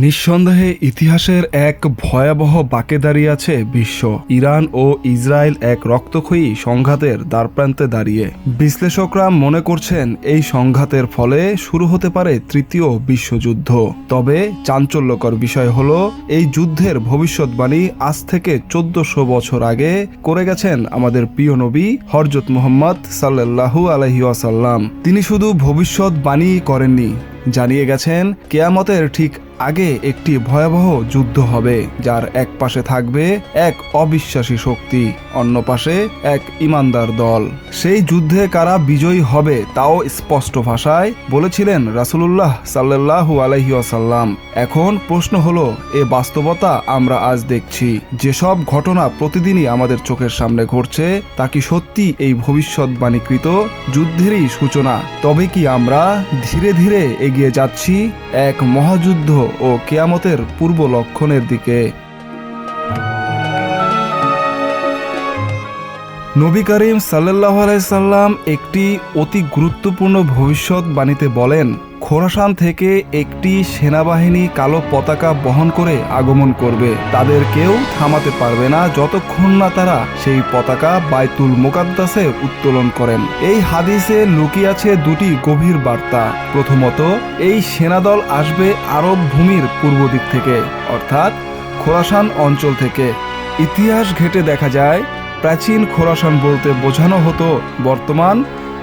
নিঃসন্দেহে ইতিহাসের এক ভয়াবহ বাঁকে দাঁড়িয়ে আছে বিশ্ব। ইরান ও ইসরায়েল এক রক্তক্ষয়ী সংঘাতের দ্বারপ্রান্তে দাঁড়িয়ে। বিশ্লেষকরা মনে করছেন এই সংঘাতের ফলে শুরু হতে পারে তৃতীয় বিশ্বযুদ্ধ। তবে চাঞ্চল্যকর বিষয় হল, এই যুদ্ধের ভবিষ্যৎবাণী আজ থেকে চোদ্দশো বছর আগে করে গেছেন আমাদের প্রিয় নবী হরজত মোহাম্মদ সাল্লাল্লাহু আলহি আসাল্লাম তিনি শুধু ভবিষ্যৎবাণী করেননি, জানিয়ে গেছেন কেয়ামতের ঠিক আগে একটি ভয়াবহ যুদ্ধ হবে, যার এক পাশে থাকবে এক অবিশ্বাসী শক্তি, অন্য পাশে এক ইমানদার দল। সেই যুদ্ধে কারা বিজয়ী হবে তাও স্পষ্ট ভাষায় বলেছিলেন রাসুলুল্লাহ সাল্লাহু আলহি আসাল্লাম এখন প্রশ্ন হলো, এ বাস্তবতা আমরা আজ দেখছি। যেসব ঘটনা প্রতিদিনই আমাদের চোখের সামনে ঘটছে, তা কি সত্যি এই ভবিষ্যৎবাণীকৃত যুদ্ধেরই সূচনা? তবে কি আমরা ধীরে ধীরে এগিয়ে যাচ্ছি? এক মহাযুদ্ধ ও কেয়ামতের পূর্ব লক্ষণের দিকে নবী করিম সাল্লাহ সাল্লাম একটি অতি গুরুত্বপূর্ণ ভবিষ্যৎবাণীতে বলেন, খোরাসান থেকে একটি সেনাবাহিনী কালো পতাকা বহন করে আগমন করবে। তাদের কেউ থামাতে পারবে না যতক্ষণ না তারা সেই পতাকা বাইতুল মোকাদ্দাসে উত্তোলন করেন। এই হাদিসে লুকিয়ে আছে দুটি গভীর বার্তা। প্রথমত, এই সেনাদল আসবে আরব ভূমির পূর্ব দিক থেকে, অর্থাৎ খোরাসান অঞ্চল থেকে। ইতিহাস ঘেটে দেখা যায় প্রাচীন খোরাসান বলতে বোঝানো হতো বর্তমান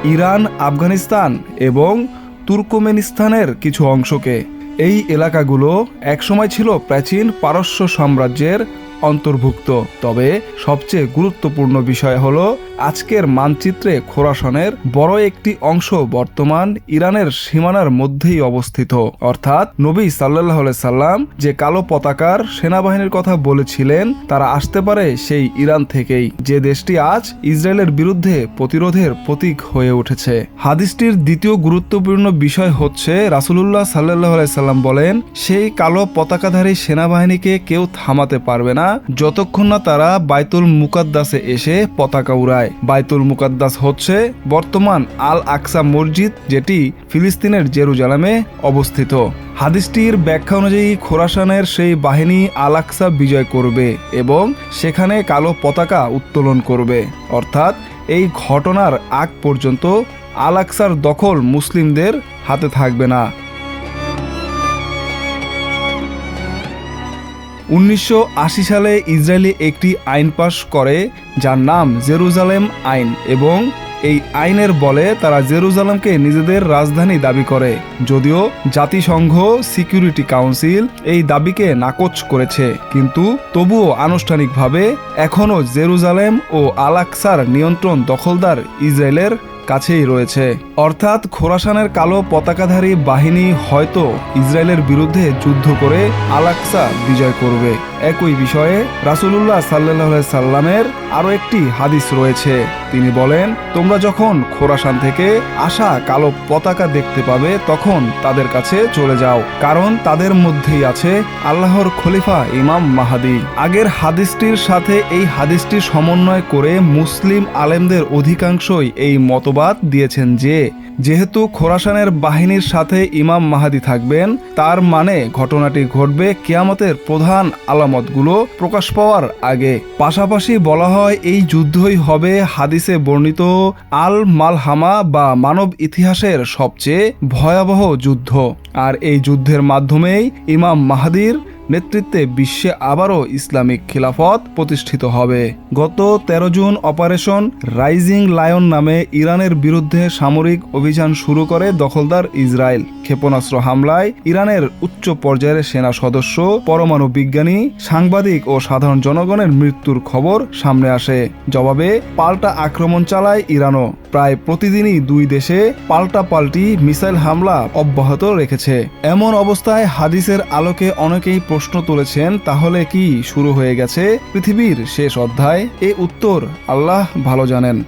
ইরান, আফগানিস্তান এবং তুর্কমেনিস্তানের কিছু অংশকে। এই এলাকাগুলো একসময় ছিল প্রাচীন পারস্য সাম্রাজ্যের অন্তর্ভুক্ত। তবে সবচেয়ে গুরুত্বপূর্ণ বিষয় হলো আজকের মানচিত্রে খোরাসনের বড় একটি অংশ বর্তমান ইরানের সীমানার মধ্যেই অবস্থিত। অর্থাৎ নবী সাল্লাহ সাল্লাম যে কালো পতাকার সেনাবাহিনীর কথা বলেছিলেন, তারা আসতে পারে সেই ইরান থেকেই। যে দেশটি আজ ইসরায়েলের বিরুদ্ধে প্রতিরোধের প্রতীক হয়ে উঠেছে। হাদিসটির দ্বিতীয় গুরুত্বপূর্ণ বিষয় হচ্ছে, রাসুলুল্লাহ সাল্লাহ সাল্লাম বলেন, সেই কালো পতাকাধারী সেনাবাহিনীকে কেউ থামাতে পারবে না, যতক্ষণ না তারা বাইতুল মুকাদ্দাসে এসে পতাকা উড়ায়। বাইতুল মুকাদ্দাস হচ্ছে বর্তমান আল আকসা মসজিদ, যেটি ফিলিস্তিনের জেরুজালামে অবস্থিত। হাদিসটির ব্যাখ্যা অনুযায়ী খোরাসানের সেই বাহিনী আল আকসা বিজয় করবে এবং সেখানে কালো পতাকা উত্তোলন করবে। অর্থাৎ এই ঘটনার আগ পর্যন্ত আল আকসার দখল মুসলিমদের হাতে থাকবে না। উনিশশো আশি সালে ইসরায়েলি একটি আইন পাশ করে, যার নাম জেরুজালেম আইন এবং এই আইনের বলে তারা জেরুজালেমকে নিজেদের রাজধানী দাবি করে। যদিও জাতিসংঘ, সিকিউরিটি কাউন্সিল এই দাবিকে নাকচ করেছে, কিন্তু তবুও আনুষ্ঠানিকভাবে এখনও জেরুজালেম ও আলাক্সার নিয়ন্ত্রণ দখলদার ইসরায়েলের কাছেই রয়েছে। অর্থাৎ খোরাসানের কালো পতাকাধারী বাহিনী হয়তো ইসরায়েলের বিরুদ্ধে যুদ্ধ করে আলাক্সা বিজয় করবে। একই বিষয়ে রাসুলুল্লাহ সাল্লাহ সাল্লামের আরও একটি হাদিস রয়েছে। তিনি বলেন, তোমরা যখন খোরাসান থেকে আসা কালো পতাকা দেখতে পাবে, তখন তাদের কাছে চলে যাও, কারণ তাদের মধ্যেই আছে আল্লাহর খলিফা ইমাম মাহাদি। আগের হাদিসটির সাথে এই হাদিসটির সমন্বয় করে মুসলিম আলেমদের অধিকাংশই এই মতবাদ দিয়েছেন যে, যেহেতু খোরাসানের বাহিনীর সাথে ইমাম মাহাদি থাকবেন, তার মানে ঘটনাটি ঘটবে কিয়ামতের প্রধান আলামতগুলো প্রকাশ পাওয়ার আগে। পাশাপাশি বলা হয়, এই যুদ্ধই হবে হাদিসে বর্ণিত আল মালহামা বা মানব ইতিহাসের সবচেয়ে ভয়াবহ যুদ্ধ। আর এই যুদ্ধের মাধ্যমেই ইমাম মাহাদির নেতৃত্বে বিশ্বে আবারও ইসলামিক খিলাফত প্রতিষ্ঠিত হবে। গত ১৩ জুন অপারেশন রাইজিং লায়ন নামে ইরানের বিরুদ্ধে সামরিক অভিযান শুরু করে দখলদার ইসরায়েল। ক্ষেপণাস্ত্র হামলায় ইরানের উচ্চ পর্যায়ের সেনা সদস্য, পরমাণু বিজ্ঞানী, সাংবাদিক ও সাধারণ জনগণের মৃত্যুর খবর সামনে আসে। জবাবে, পাল্টা আক্রমণ চালায় ইরানও। প্রায় প্রতিদিনই দুই দেশে পাল্টা পাল্টি মিসাইল হামলা অব্যাহত রেখেছে। এমন অবস্থায় হাদিসের আলোকে অনেকেই প্রশ্ন তুলেছেন, তাহলে কি শুরু হয়ে গেছে পৃথিবীর শেষ অধ্যায়? এ উত্তর আল্লাহ ভালো জানেন।